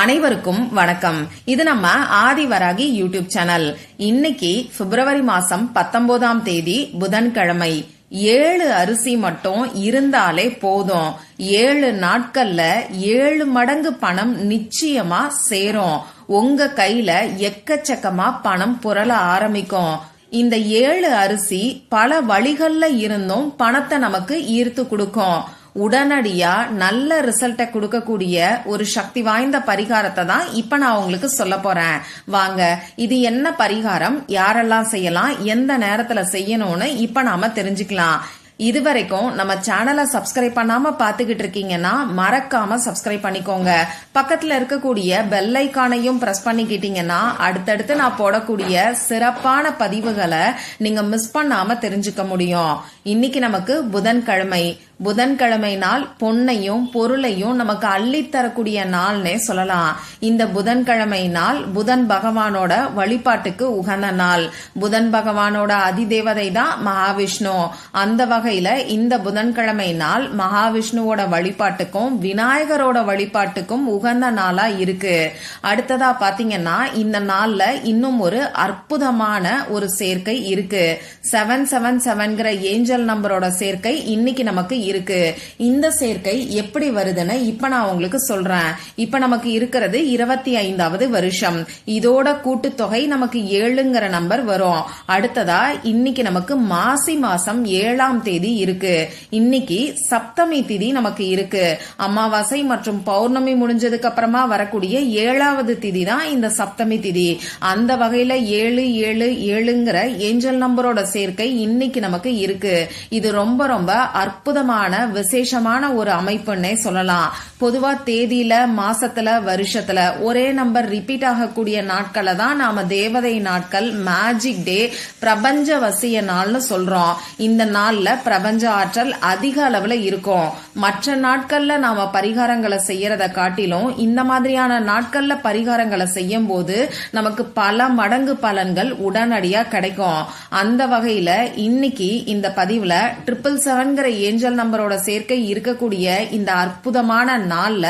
அனைவருக்கும் வணக்கம். இது நம்ம ஆதிவராகி யூடியூப் சேனல். இன்னைக்கு பிப்ரவரி மாசம் பத்தொன்பதாம் தேதி புதன்கிழமை. ஏழு அரிசி மட்டும் இருந்தாலே போதும். ஏழு நாட்கள்ல ஏழு மடங்கு பணம் நிச்சயமா சேரும். உங்க கையில எக்கச்சக்கமா பணம் புரள ஆரம்பிக்கும். இந்த ஏழு அரிசி பல வழிகள்ல இருந்தும் பணத்தை நமக்கு ஈர்த்து கொடுக்கும். உடனடியா நல்ல ரிசல்ட்டை கொடுக்கக்கூடிய ஒரு சக்தி வாய்ந்த பரிகாரத்தை தான் இப்ப நான் உங்களுக்கு சொல்ல போறேன். வாங்க இது என்ன பரிகாரம்? யாரெல்லாம் செய்யலாம்? எந்த நேரத்துல செய்யணும்னு இப்ப நாம தெரிஞ்சுக்கலாம். இதுவரைக்கும் நம்ம சேனலை சப்ஸ்கிரைப் பண்ணாம பாத்துக்கிட்டு இருக்கீங்கன்னா மறக்காம சப்ஸ்கிரைப் பண்ணிக்கோங்க. பக்கத்துல இருக்கக்கூடிய பெல் ஐக்கானையும் பிரஸ் பண்ணிக்கிட்டீங்கன்னா அடுத்தடுத்து நான் போடக்கூடிய சிறப்பான பதிவுகளை நீங்க மிஸ் பண்ணாம தெரிஞ்சுக்க முடியும். இன்னைக்கு நமக்கு புதன்கிழமை. புதன்கிழமை நாள் பொன்னையும் பொருளையும் நமக்கு அள்ளித்தரக்கூடிய நாள்னே சொல்லலாம். இந்த புதன்கிழமை நாள் புதன் பகவானோட வழிபாட்டுக்கு உகந்த நாள். புதன் பகவானோட அதிதேவதை தான் மகாவிஷ்ணு. அந்த வகையில இந்த புதன்கிழமை நாள் மகாவிஷ்ணுவோட வழிபாட்டுக்கும் விநாயகரோட வழிபாட்டுக்கும் உகந்த நாளா இருக்கு. அடுத்ததா பாத்தீங்கன்னா இந்த நாள்ல இன்னும் ஒரு அற்புதமான ஒரு சேர்க்கை இருக்கு. செவன் செவன் செவன்கிற ஏஞ்சல் நம்பரோட சேர்க்கை இன்னைக்கு நமக்கு இருக்கு. இந்த சேர்க்கை எப்படி வருதுன்னு இப்ப நான் உங்களுக்கு சொல்றேன். இப்ப நமக்கு இருக்கிறது இருபத்தி ஐந்தாவது வருஷம். இதோட கூட்டுத்தொகை நமக்கு ஏழுங்கிற நம்பர் வரும். அடுத்ததா இன்னைக்கு நமக்கு மாசி மாசம் ஏழாம் தேதி இருக்கு. இன்னைக்கு சப்தமி திதி நமக்கு இருக்கு. அமாவாசை மற்றும் பௌர்ணமி முடிஞ்சதுக்கு அப்புறமா வரக்கூடிய ஏழாவது திதி தான் இந்த சப்தமி திதி. அந்த வகையில ஏழு ஏழு ஏழுங்கிற ஏஞ்சல் நம்பரோட சேர்க்கை இன்னைக்கு நமக்கு இருக்கு. இது ரொம்ப ரொம்ப அற்புதமான விசேஷமான ஒரு அமைப்புன்னே சொல்லலாம். பொதுவா தேதியில மாசத்துல வருஷத்துல ஒரே நம்பர் ரிப்பீட் ஆகக்கூடிய நாட்களை தான் நாம தேவதை நாட்கள் மேஜிக் டே பிரபஞ்ச வசிய நாள்னு சொல்றோம். இந்த நாள்ல பிரபஞ்ச ஆற்றல் அதிக அளவுல இருக்கும். மற்ற நாட்கள்ல நாம பரிகாரங்களை செய்யறத காட்டிலும் இந்த மாதிரியான நாட்கள்ல பரிகாரங்களை செய்யும் போது நமக்கு பல மடங்கு பலன்கள் உடனடியா கிடைக்கும். அந்த வகையில இன்னைக்கு இந்த பதிவுல ட்ரிபிள் செவன்கிற ஏஞ்சல் நம்பரோட சேர்க்கை இருக்கக்கூடிய இந்த அற்புதமான நாள்ல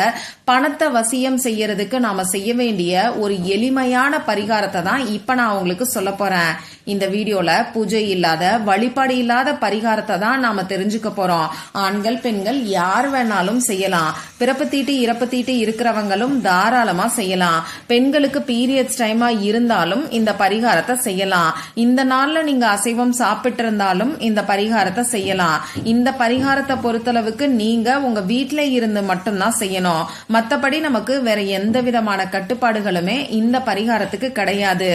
பணத்தை வசியம் செய்யறதுக்கு நாம செய்ய வேண்டிய ஒரு எளிமையான பரிகாரத்தை தான் இப்ப நான் உங்களுக்கு சொல்ல போறேன். இந்த வீடியோல பூஜை இல்லாத வழிபாடு இல்லாத பரிகாரத்தை தான் தான் நாம தெரிஞ்சுக்க போறோம். ஆண்கள் பெண்கள் யார் வேணாலும் செய்யலாம். பிறப்பு தீட்டு இறப்பு தீட்டு இருக்கிறவங்களும் தாராளமா செய்யலாம். பெண்களுக்கு பீரியட்ஸ் டைமா இருந்தாலும் இந்த பரிகாரத்தை செய்யலாம். இந்த நாள்ல நீங்க அசைவம் சாப்பிட்டு இருந்தாலும் இந்த பரிகாரத்தை செய்யலாம். இந்த பரிகாரத்தை பொறுத்தளவுக்கு நீங்க உங்க வீட்ல இருந்து மட்டும்தான் செய்யணும். மத்தபடி நமக்கு வேற எந்த விதமான கட்டுப்பாடுகளுமே இந்த பரிகாரத்துக்கு கிடையாது.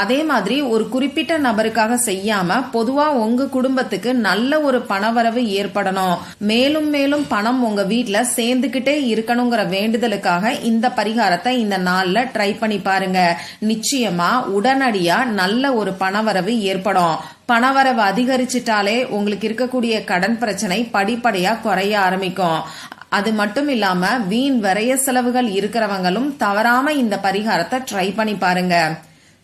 அதே மாதிரி ஒரு குறிப்பிட்ட நபருக்காக செய்யாம பொதுவா உங்க குடும்பத்துக்கு நல்ல ஒரு பணவரவு ஏற்படணும். மேலும் மேலும் பணம் உங்க வீட்டுல சேர்ந்துகிட்டே இருக்கணுங்கிற வேண்டுதலுக்காக இந்த பரிகாரத்தை இந்த நாள்ல ட்ரை பண்ணி பாருங்க. நிச்சயமா உடனடியா நல்ல ஒரு பணவரவு ஏற்படும். பணவரவு அதிகரிச்சிட்டாலே உங்களுக்கு இருக்கக்கூடிய கடன் பிரச்சனை படிப்படியா குறைய ஆரம்பிக்கும். அது மட்டும் இல்லாம வீண் விரைய செலவுகள் இருக்கிறவங்களும் தவறாம இந்த பரிகாரத்தை ட்ரை பண்ணி பாருங்க.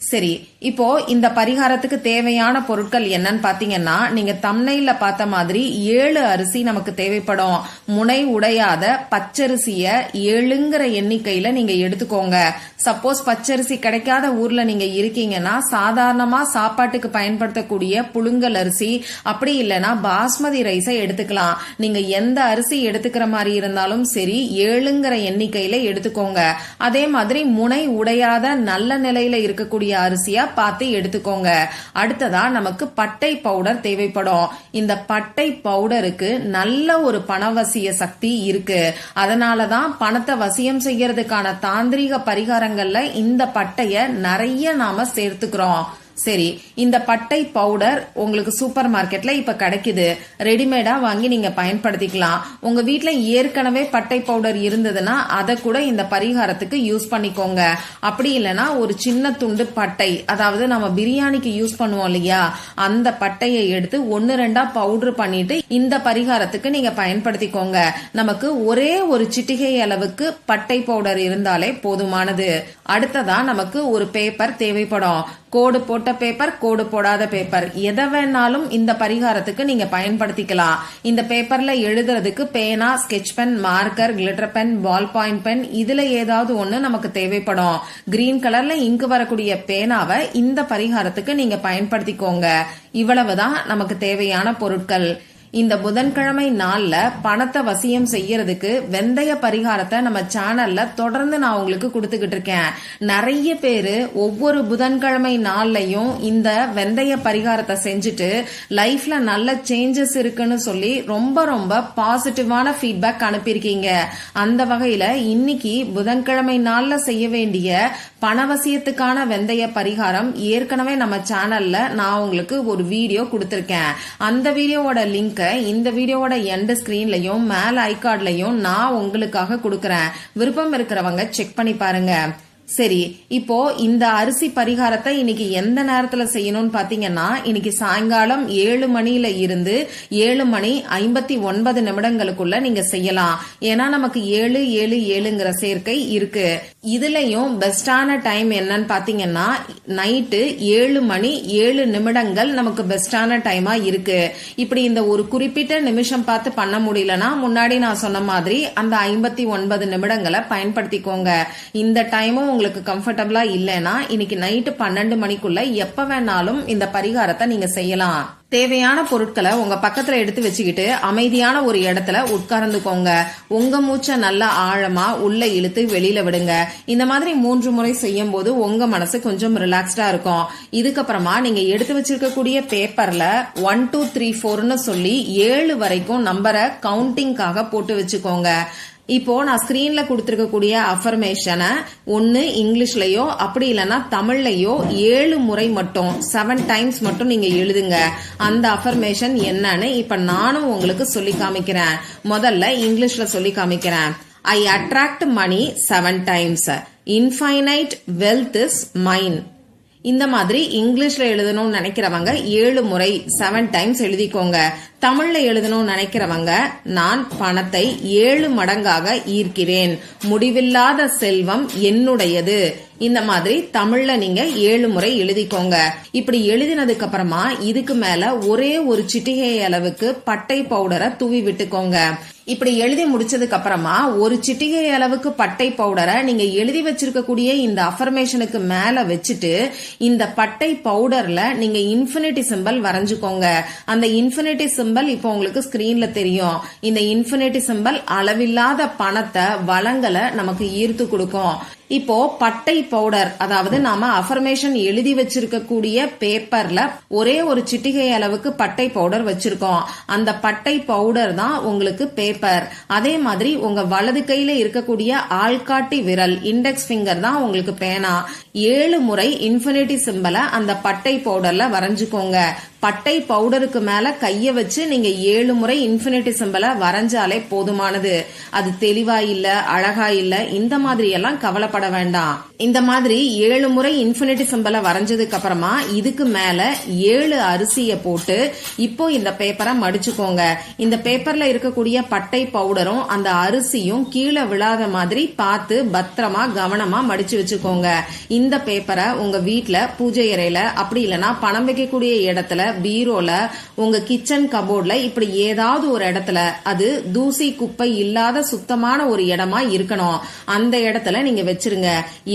சரி இப்போ இந்த பரிகாரத்துக்கு தேவையான பொருட்கள் என்னன்னு பாத்தீங்கன்னா நீங்க தம்னையில பார்த்த மாதிரி ஏழு அரிசி நமக்கு தேவைப்படும். முனை உடையாத பச்சரிசிய ஏழுங்கிற எண்ணிக்கையில நீங்க எடுத்துக்கோங்க. சப்போஸ் பச்சரிசி கிடைக்காத ஊர்ல நீங்க இருக்கீங்கன்னா சாதாரணமா சாப்பாட்டுக்கு பயன்படுத்தக்கூடிய புழுங்கல் அரிசி அப்படி இல்லைன்னா பாஸ்மதி ரைஸை எடுத்துக்கலாம். நீங்க எந்த அரிசி எடுத்துக்கிற மாதிரி இருந்தாலும் சரி ஏழுங்கிற எண்ணிக்கையில எடுத்துக்கோங்க. அதே மாதிரி முனை உடையாத நல்ல நிலையில இருக்கக்கூடிய அரிசியா பார்த்து எடுத்துக்கோங்க. அடுத்ததா நமக்கு பட்டை பவுடர் தேவைப்படும். இந்த பட்டை பவுடருக்கு நல்ல ஒரு பணவசிய சக்தி இருக்கு. அதனாலதான் பணத்தை வசியம் செய்யறதுக்கான தாந்திரிக பரிகாரங்கள்ல இந்த பட்டைய நிறைய நாம சேர்த்துக்கிறோம். சரி இந்த பட்டை பவுடர் உங்களுக்கு சூப்பர் மார்க்கெட்ல இப்ப கிடைக்குது. ரெடிமேடா வாங்கி நீங்க பயன்படுத்திக்கலாம். உங்க வீட்டுல ஏற்கனவே பட்டை பவுடர் இருந்ததுன்னா அதை கூட இந்த பரிகாரத்துக்கு யூஸ் பண்ணிக்கோங்க. அப்படி இல்லைன்னா ஒரு சின்ன துண்டு பட்டை அதாவது நம்ம பிரியாணிக்கு யூஸ் பண்ணுவோம் இல்லையா? அந்த பட்டையை எடுத்து ஒன்னு ரெண்டா பவுடர் பண்ணிட்டு இந்த பரிகாரத்துக்கு நீங்க பயன்படுத்திக்கோங்க. நமக்கு ஒரே ஒரு சிட்டிகை அளவுக்கு பட்டை பவுடர் இருந்தாலே போதுமானது. அடுத்ததா நமக்கு ஒரு பேப்பர் தேவைப்படும். கோடு போட்டு போட்ட பேப்பர் கோடு போடாத பேப்பர் எதை வேணாலும் இந்த பரிகாரத்துக்கு நீங்க பயன்படுத்திக்கலாம். இந்த பேப்பர்ல எழுதுறதுக்கு பேனா sketch pen marker glitter pen ball point pen இதுல ஏதாவது ஒண்ணு நமக்கு தேவைப்படும். கிரீன் கலர்ல இங்கு வரக்கூடிய பேனாவை இந்த பரிகாரத்துக்கு நீங்க பயன்படுத்திக்கோங்க. இவ்வளவுதான் நமக்கு தேவையான பொருட்கள். இந்த புதன்கிழமை நாள்ல பணத்தை வசியம் செய்யறதுக்கு வெந்தய பரிகாரத்தை நம்ம சேனல்ல தொடர்ந்து நான் உங்களுக்கு கொடுத்துக்கிட்டு இருக்கேன். நிறைய பேரு ஒவ்வொரு புதன்கிழமை நாள்லயும் இந்த வெந்தய பரிகாரத்தை செஞ்சுட்டு லைஃப்ல நல்ல சேஞ்சஸ் இருக்குன்னு சொல்லி ரொம்ப ரொம்ப பாசிட்டிவான ஃபீட்பேக் அனுப்பியிருக்கீங்க. அந்த வகையில இன்னைக்கு புதன்கிழமை நாள்ல செய்ய வேண்டிய பணவசியத்துக்கான வெந்தய பரிகாரம் ஏற்கனவே நம்ம சேனல்ல நான் உங்களுக்கு ஒரு வீடியோ கொடுத்துருக்கேன். அந்த வீடியோவோட லிங்க் இந்த வீடியோவோட எண்ட் ஸ்கிரீன்லயும் மேல ஐகார்ட்லையும் நான் உங்களுக்காக கொடுக்கறேன். விருப்பம் இருக்கிறவங்க செக் பண்ணி பாருங்க. சரி இப்போ இந்த அரிசி பரிகாரத்தை இன்னைக்கு எந்த நேரத்துல செய்யணும்னு பாத்தீங்கன்னா இன்னைக்கு சாயங்காலம் ஏழு மணியில இருந்து ஏழு மணி ஐம்பத்தி ஒன்பது நிமிடங்களுக்குள்ள நீங்க செய்யலாம். ஏன்னா நமக்கு ஏழு ஏழு ஏழுங்கிற சேர்க்கை இருக்கு. இதுலயும் பெஸ்டான டைம் என்னன்னு பாத்தீங்கன்னா நைட்டு ஏழு மணி ஏழு நிமிடங்கள் நமக்கு பெஸ்டான டைமா இருக்கு. இப்படி இந்த ஒரு குறிப்பிட்ட நிமிஷம் பார்த்து பண்ண முடியலன்னா முன்னாடி நான் சொன்ன மாதிரி அந்த ஐம்பத்தி ஒன்பது நிமிடங்களை பயன்படுத்திக்கோங்க. இந்த டைமும் உங்களுக்கு கம்ஃபர்டபுளா இல்லைன்னா இன்னைக்கு நைட்டு பன்னெண்டு மணிக்குள்ள எப்ப வேணாலும் இந்த பரிகாரத்தை நீங்க செய்யலாம். தேவையான பொருட்களை உங்க பக்கத்துல எடுத்து வச்சுக்கிட்டு அமைதியான ஒரு இடத்துல உட்கார்ந்துக்கோங்க. உங்க மூச்சை நல்லா ஆழமா உள்ள இழுத்து வெளியில விடுங்க. இந்த மாதிரி மூன்று முறை செய்யும் போது உங்க மனசு கொஞ்சம் ரிலாக்ஸ்டா இருக்கும். இதுக்கப்புறமா நீங்க எடுத்து வச்சிருக்கக்கூடிய பேப்பர்ல ஒன் டூ த்ரீ ஃபோர்னு சொல்லி ஏழு வரைக்கும் நம்பரை கவுண்டிங்காக போட்டு வச்சுக்கோங்க. இப்போ நான் ஸ்கிரீன்ல கொடுத்துருக்கக்கூடிய அஃபர்மேஷனை ஒன்னு இங்கிலீஷ்லயோ அப்படி இல்லைன்னா தமிழ்லயோ ஏழு முறை மட்டும் செவன் டைம்ஸ் மட்டும் நீங்க எழுதுங்க. அந்த அஃபர்மேஷன் என்னன்னு இப்ப நானும் உங்களுக்கு சொல்லி காமிக்கிறேன். முதல்ல இங்கிலீஷ்ல சொல்லி காமிக்கிறேன். I attract money seven times infinite wealth is mine இந்த மாதிரி இங்கிலீஷ்ல எழுதணும்னு நினைக்கிறவங்க ஏழு முறை செவன் டைம்ஸ் எழுதிக்கோங்க. தமிழ்ல எழுதணும்னு நினைக்கிறவங்க நான் பணத்தை ஏழு மடங்காக ஈர்க்கிறேன். முடிவில்லாத செல்வம் என்னுடையது. இந்த மாதிரி தமிழ்ல நீங்க ஏழு முறை எழுதிக்கோங்க. இப்படி எழுதினதுக்கு அப்புறமா இதுக்கு மேல ஒரே ஒரு சிட்டிகை அளவுக்கு பட்டை பவுடரை தூவி விட்டுக்கோங்க. இப்படி எழுதி முடிச்சதுக்கு அப்புறமா ஒரு சிட்டிகை அளவுக்கு பட்டை பவுடரை நீங்க எழுதி வச்சிருக்கக்கூடிய இந்த அஃபர்மேஷனுக்கு மேல வச்சுட்டு இந்த பட்டை பவுடர்ல நீங்க இன்ஃபினிட்டி சிம்பல் வரைஞ்சுக்கோங்க. அந்த இன்ஃபினிட்டி சிம்பல் இப்போ உங்களுக்கு ஸ்கிரீன்ல தெரியும். இந்த இன்ஃபினிட்டி சிம்பல் அளவில்லாத பணத்தை வளங்களை நமக்கு ஈர்த்து கொடுக்கும். இப்போ பட்டை பவுடர் அதாவது நாம அஃபர்மேஷன் எழுதி வச்சிருக்கக்கூடிய பேப்பர்ல ஒரே ஒரு சிட்டிகை அளவுக்கு பட்டை பவுடர் வச்சிருக்கோம். அந்த பட்டை பவுடர் தான் உங்களுக்கு பேப்பர் அதே மாதிரி உங்க வலது கையில இருக்கக்கூடிய ஆள்காட்டி விரல் இண்டெக்ஸ் ஃபிங்கர் தான் உங்களுக்கு பேனா. ஏழு முறை இன்ஃபினிட்டி சிம்பலை அந்த பட்டை பவுடர்ல வரைஞ்சுக்கோங்க. பட்டை பவுடருக்கு மேல கைய வச்சு நீங்க ஏழு முறை இன்ஃபினிட்டி சிம்பலை வரைஞ்சாலே போதுமானது. அது தெளிவா இல்ல அழகா இல்ல இந்த மாதிரி எல்லாம் கவலைப்பட வேண்டாம். இந்த மாதிரி ஏழு முறை இன்ஃபினிட்டி சிம்பலை வரைஞ்சதுக்கு அப்புறமா இதுக்கு மேல ஏழு அரிசிய போட்டு இப்போ இந்த பேப்பரை மடிச்சுக்கோங்க. இந்த பேப்பர்ல இருக்கக்கூடிய பட்டை பவுடரும் அந்த அரிசியும் கீழே விழாத மாதிரி பார்த்து பத்திரமா கவனமா மடிச்சு வச்சுக்கோங்க. இந்த பேப்பரை உங்க வீட்டுல பூஜை அறையில அப்படி இல்லைன்னா பணம் வைக்கக்கூடிய இடத்துல பீரோல உங்க கிச்சன் கபோர்ட்ல இப்படி ஏதாவது ஒரு இடத்துல அது தூசி குப்பை இல்லாத சுத்தமான ஒரு இடமா இருக்கணும். அந்த இடத்துல நீங்க வச்சு முடிச்சிருங்க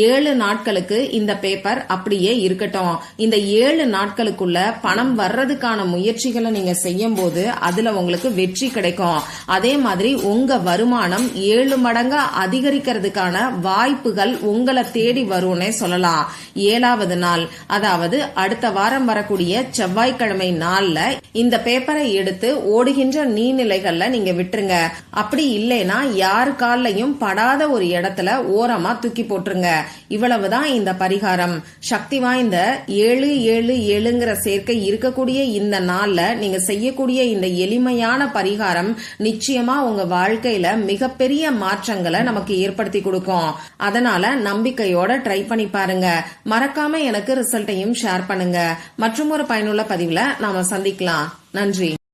ஏழு நாட்களுக்கு இந்த பேப்பர் அப்படியே இருக்கட்டும். இந்த ஏழு நாட்களுக்குள்ள பணம் வர்றதுக்கான முயற்சிகளை நீங்க செய்யும் போது அதுல உங்களுக்கு வெற்றி கிடைக்கும். அதே மாதிரி உங்க வருமானம் ஏழு மடங்கா அதிகரிக்கிறதுக்கான வாய்ப்புகள் உங்களை தேடி வரும்னே சொல்லலாம். ஏழாவது நாள் அதாவது அடுத்த வாரம் வரக்கூடிய செவ்வாய்க்கிழமை நாள்ல இந்த பேப்பரை எடுத்து ஓடுகின்ற நீர்நிலைகள்ல நீங்க விட்டுருங்க. அப்படி இல்லைன்னா யாரு கால்லையும் படாத ஒரு இடத்துல ஓரமா தூக்கி தூக்கி போட்டுருங்க. இவ்வளவுதான் இந்த பரிகாரம். சக்தி வாய்ந்த ஏழு ஏழு ஏழுங்கிற சேர்க்கை இருக்கக்கூடிய இந்த நாள்ல நீங்க செய்யக்கூடிய இந்த எளிமையான பரிகாரம் நிச்சயமா உங்க வாழ்க்கையில மிகப்பெரிய மாற்றங்களை நமக்கு ஏற்படுத்தி கொடுக்கும். அதனால நம்பிக்கையோட ட்ரை பண்ணி பாருங்க. மறக்காம எனக்கு ரிசல்ட்டையும் ஷேர் பண்ணுங்க. மற்றும் ஒரு பயனுள்ள பதிவுல நாம சந்திக்கலாம். நன்றி.